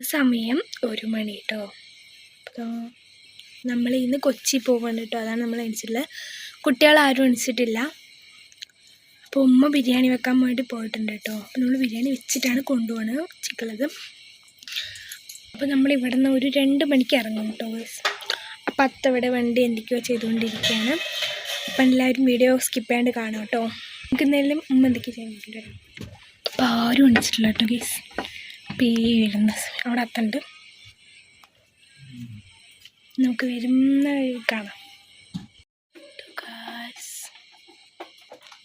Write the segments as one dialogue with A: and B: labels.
A: സമയം ഒരു മണി കേട്ടോ അപ്പോൾ നമ്മൾ ഇന്ന് കൊച്ചി പോകണ്ട കേട്ടോ അതാണ് നമ്മൾ എണിച്ചിട്ടുള്ളത് കുട്ടികളാരും എണിച്ചിട്ടില്ല. അപ്പോൾ ഉമ്മ ബിരിയാണി വെക്കാൻ വേണ്ടി പോയിട്ടുണ്ട് കേട്ടോ അപ്പോൾ നമ്മൾ ബിരിയാണി വെച്ചിട്ടാണ് കൊണ്ടുപോകുന്നത് ഉച്ചക്കുള്ളത് അപ്പോൾ നമ്മൾ ഇവിടെ നിന്ന് ഒരു രണ്ട് മണിക്ക് ഇറങ്ങും കേട്ടോ. അപ്പോൾ അത്തവിടെ വണ്ടി എന്തൊക്കെയോ ചെയ്തുകൊണ്ടിരിക്കുകയാണ് അപ്പം എല്ലാവരും വീഡിയോ സ്കിപ്പ് ചെയ്യാണ്ട് കാണാം കേട്ടോ നമുക്ക് എന്തെങ്കിലും ഉമ്മ എന്തൊക്കെയോ ചെയ്യുന്നുണ്ട് അപ്പോൾ ആരും എണിച്ചിട്ടില്ല കേട്ടോ ഗീസ് പേ വരുന്ന സമയം അവിടെ അത്തണ്ട്. നമുക്ക് വരുന്ന കാണാം.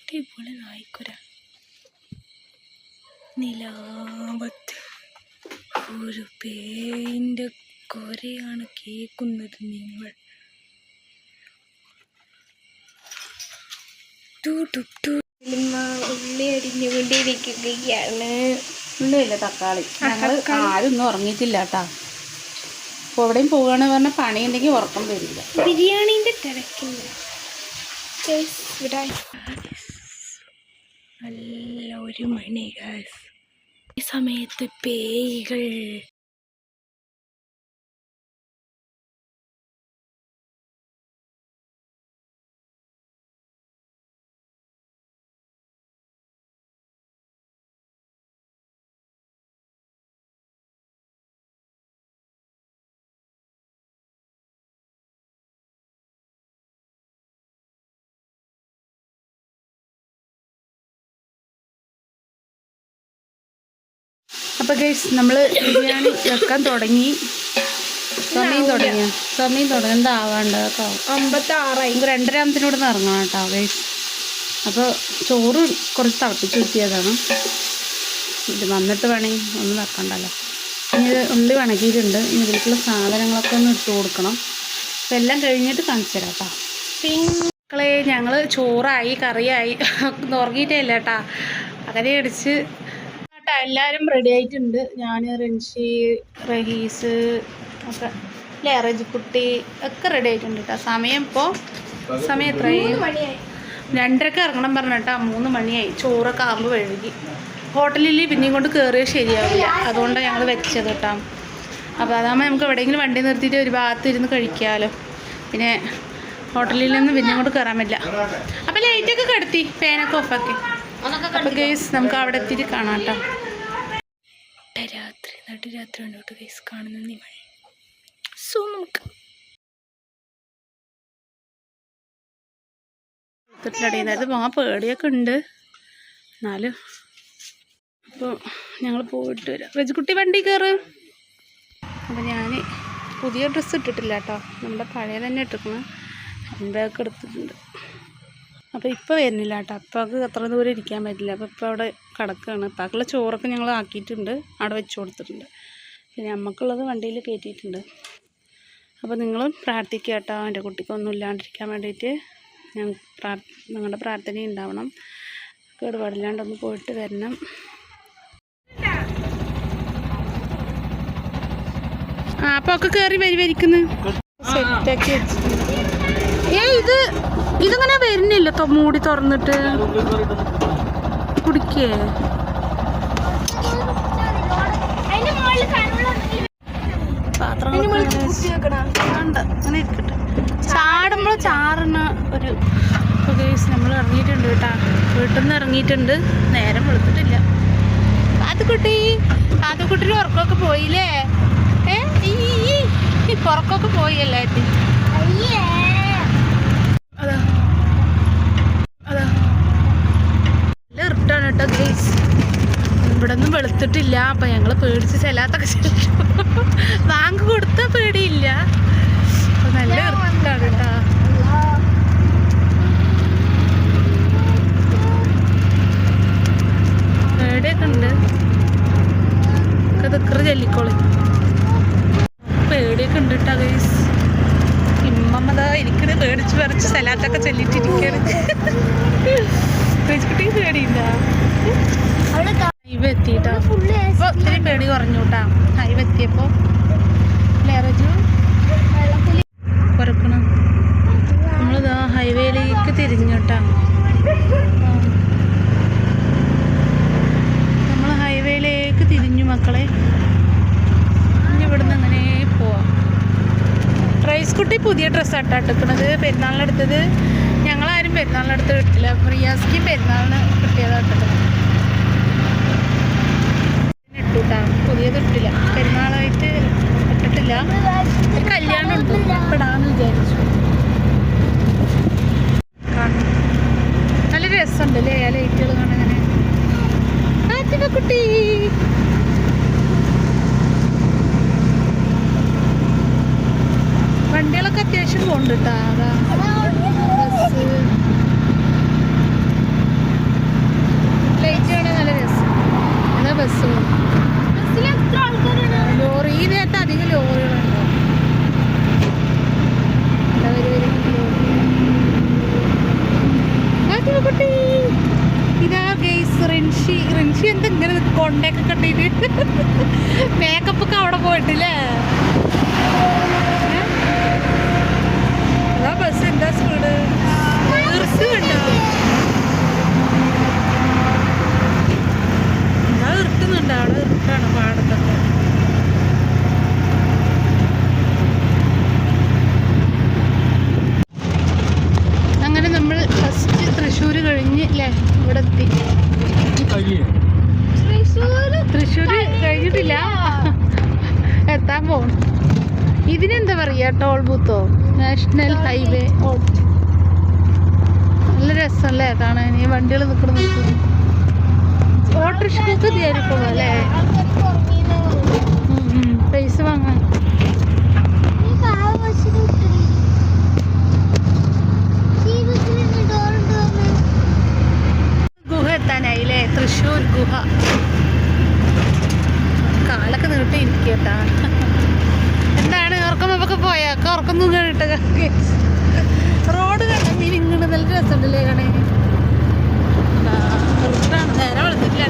A: അടിപൊളി നായ്ക്കുര. നിലാപത്ത്. ഒരു പേന്റെ കൊരയാണ് കേൾക്കുന്നത് നിങ്ങൾ. ഉള്ളി അരിഞ്ഞുകൊണ്ടിരിക്കുകയാണ്
B: ഒന്നുമില്ല തക്കാളി. ഞങ്ങൾ ആരും ഉറങ്ങിയിട്ടില്ല കേട്ടാ. അപ്പോൾ എവിടെയും പോവുകയാണ് പറഞ്ഞാൽ പണി ഉണ്ടെങ്കിൽ ഉറക്കം വരില്ല.
A: ബിരിയാണിന്റെ തിരക്കില്ല. നല്ല ഒരു മണി ഗാസ് ഈ സമയത്ത് പേയ്കൾ
B: അപ്പോൾ ഗൈസ് നമ്മൾ ബിരിയാണി വെക്കാൻ തുടങ്ങി. സമയം തുടങ്ങിയ? സമയം തുടങ്ങി. എന്താവാണ്ട് കേട്ടോ?
A: അമ്പത്താറായി.
B: രണ്ടരാമത്തിനോട് ഇറങ്ങണം കേട്ടോ ഗൈസ് അപ്പോൾ ചോറ് കുറച്ച് തിളപ്പിച്ച് കിട്ടിയതാണ് ഇത് വന്നിട്ട് വേണമെങ്കിൽ ഒന്ന് വെക്കണ്ടല്ലോ. ഇനി ഇത് ഉള്ളി വണക്കിയിട്ടുണ്ട്. ഇനി ഇതിലേക്കുള്ള സാധനങ്ങളൊക്കെ ഒന്ന് ഇട്ട് കൊടുക്കണം. അപ്പോൾ എല്ലാം കഴിഞ്ഞിട്ട് കാണിച്ചു തരാം കേട്ടോ. മക്കളെ ഞങ്ങൾ ചോറായി കറിയായി. ഉറങ്ങിയിട്ടേ ഇല്ല കേട്ടാ. അങ്ങനെ അടിച്ച് എല്ലാവരും റെഡി ആയിട്ടുണ്ട്. ഞാൻ റിൻഷി റഹീസ് ഒക്കെ. അല്ലേ റജിക്കുട്ടി ഒക്കെ റെഡി ആയിട്ടുണ്ട് കേട്ടോ സമയം ഇപ്പോൾ സമയം എത്രയായി? രണ്ടരക്ക് ഇറങ്ങണം പറഞ്ഞിട്ടാ മൂന്ന് മണിയായി. ചോറൊക്കെ ആകുമ്പോൾ വഴുകി. ഹോട്ടലിൽ പിന്നെയും കൊണ്ട് കയറിയത് ശരിയാവില്ല. അതുകൊണ്ടാണ് ഞങ്ങൾ വെച്ചത് കേട്ടോ അപ്പോൾ അതാകുമ്പോൾ നമുക്ക് എവിടെയെങ്കിലും വണ്ടി നിർത്തിയിട്ട് ഒരു ഭാഗത്ത് ഇരുന്ന് കഴിക്കാമല്ലോ പിന്നെ ഹോട്ടലിൽ നിന്ന് പിന്നെയും കൊണ്ട് കയറാൻ പറ്റില്ല. അപ്പോൾ ലൈറ്റൊക്കെ കടത്തി. ഫാനൊക്കെ ഓഫാക്കി അപ്പോൾ ഗേസ് നമുക്ക് അവിടെ എത്തിയിട്ട് കാണാം കേട്ടോ
A: രാത്രി നടുരാത്രി ഉണ്ടോട്ട് ഗൈസ് കാണുന്ന നിങ്ങൾ സോ നമുക്ക്
B: തൊട്ടിലടയുന്നത് പോകാൻ പേടിയൊക്കെ ഉണ്ട്. എന്നാലും അപ്പോൾ ഞങ്ങൾ പോയിട്ട് വരാം. റജിക്കുട്ടി വണ്ടി കയറ് അപ്പോൾ ഞാൻ പുതിയ ഡ്രസ്സ് ഇട്ടിട്ടില്ല കേട്ടോ. നമ്മുടെ പഴയ തന്നെ ഇട്ടിരിക്കണം ബാഗ് എടുത്തിട്ടുണ്ട്. അപ്പോൾ ഇപ്പോൾ വരുന്നില്ല കേട്ടോ അപ്പാക്ക് അത്ര ദൂരം ഇരിക്കാൻ പറ്റില്ല. അപ്പോൾ ഇപ്പോൾ അവിടെ കിടക്കുകയാണ് അപ്പാക്കുള്ള ചോറൊക്കെ ഞങ്ങൾ ആക്കിയിട്ടുണ്ട്. അവിടെ വെച്ച് കൊടുത്തിട്ടുണ്ട്. പിന്നെ അമ്മക്കുള്ളത് വണ്ടിയിൽ കയറ്റിയിട്ടുണ്ട്. അപ്പോൾ നിങ്ങളും പ്രാർത്ഥിക്കുക കേട്ടോ എന്റെ കുട്ടിക്കൊന്നും ഇല്ലാണ്ടിരിക്കാൻ വേണ്ടിയിട്ട് ഞങ്ങൾ പ്രാർ നിങ്ങളുടെ പ്രാർത്ഥന ഉണ്ടാവണം. കേടുപാടില്ലാണ്ടൊന്ന് പോയിട്ട് വരണം. ആ അപ്പോൾ ഒക്കെ കയറി വരി വരിക്കുന്നു. സെറ്റാക്കി വെച്ചിട്ടുണ്ട്. ഇതിങ്ങനെ വരുന്നില്ല മൂടി തുറന്നിട്ട് കുടിക്കേ ചാടുമ്പോൾ ചാറുന്ന ഒരു കേസ് നമ്മൾ ഇറങ്ങിയിട്ടുണ്ട് കേട്ടാ വീട്ടിൽ നിന്ന് ഇറങ്ങിയിട്ടുണ്ട് നേരം വെളുത്തിട്ടില്ല ആദ്യക്കുട്ടി ആദ്യക്കുട്ടിയുടെ ഉറക്കമൊക്കെ പോയില്ലേ ഏ ഈ, ഉറക്കമൊക്കെ പോയി അതാ അതാ നല്ല ഇരുട്ടാണ് കേട്ടോ ഗേസ് ഇവിടെ ഒന്നും വെളുത്തിട്ടില്ല. അപ്പൊ ഞങ്ങൾ പേടിച്ച് ചെല്ലാത്തൊക്കെ ചെല്ലു ബാങ്ക് കൊടുത്ത പേടിയില്ല. അപ്പൊ നല്ല ഇരുട്ടാണ് കേട്ടോ. പേടിയൊക്കെ ഉണ്ട്. കഥക്കറ് ചെല്ലിക്കോളി. പേടിയൊക്കെ ഉണ്ട് കേട്ടോ ഗൈസ് ഇമ്മമ്മതാ എനിക്കിത് പേടിച്ച് പറിച്ച് സ്ഥലത്തൊക്കെ ചെല്ലിട്ടിരിക്കുകയാണ് പേടി കുറഞ്ഞു കേട്ടാ എത്തിയപ്പോ ഹൈവേയിലേക്ക് തിരിഞ്ഞു നമ്മൾ ഹൈവേയിലേക്ക് തിരിഞ്ഞു മക്കളെ. ഇനി ഇവിടുന്ന് അങ്ങനെ പോവാം? റൈസ് കുട്ടി പുതിയ ഡ്രസ്സാട്ടാ എടുക്കുന്നത്. പെരുന്നാളിനടുത്തത് ഞങ്ങളാരും പെരുന്നാളിനടുത്ത് കിട്ടില്ല. റിയാസ്ക്ക് പെരുന്നാളിന് കിട്ടിയതായിട്ട് ഇട്ടുട്ടാ. പുതിയത് ഇട്ടില്ല. പെരുന്നാളായിട്ട് ഇട്ടിട്ടില്ല. കല്യാണം ഉണ്ട്. പെടാന്ന് വിചാരിച്ചു. നല്ല രസമുണ്ട് അല്ലേ ആ ലൈറ്റുകൾ കാണാൻ അങ്ങനെ. കുട്ടി. വണ്ടികളൊക്കെ അത്യാവശ്യം പോകുന്നുണ്ട് കേട്ടോ അതാ. ലൈറ്റ് കാണാൻ നല്ല രസം. അതാ ബസ്. ലോറി. ഈ നേരത്തെ അധികം ലോറികളുണ്ടോ? കുട്ടി ഇതാ ഗെയ്സ് റിൻഷി. റിൻഷി എന്താ ഇങ്ങനെ കൊണ്ടൊക്കെ കണ്ടിട്ട് മേക്കപ്പ് ഒക്കെ അവിടെ പോയിട്ടില്ലേ? അതാ ബസ് എന്താ സ്പീഡ് കണ്ടോ അങ്ങനെ നമ്മൾ ഫസ്റ്റ് തൃശ്ശൂർ കഴിഞ്ഞ് അല്ലേ ഇവിടെ എത്തി. തൃശ്ശൂർ കഴിഞ്ഞിട്ടില്ല. എത്താൻ ഇതിനെന്താ പറയാ ടോൾ ബൂത്തോ? National highway. നല്ല രസമല്ലേ? കാണാൻ ഈ വണ്ടികൾ നിൽക്കണം നിൽക്കുന്നു ഓട്ടോറിക്ഷക്ക് അല്ലേ? പൈസ വാങ്ങാൻ. ഗുഹ എത്താനായില്ലേ തൃശ്ശൂർ ഗുഹ. കാലൊക്കെ നീട്ടി ഇരിക്കട്ടാ. എന്താണ്? ഉറക്കം ഒക്കെ പോയാ? ഉറക്കം കേട്ട റോഡ് കണ്ട ഇങ്ങനെ നല്ല രസമുണ്ടല്ലേ കാണേ നേരെ വളർത്തിട്ടില്ല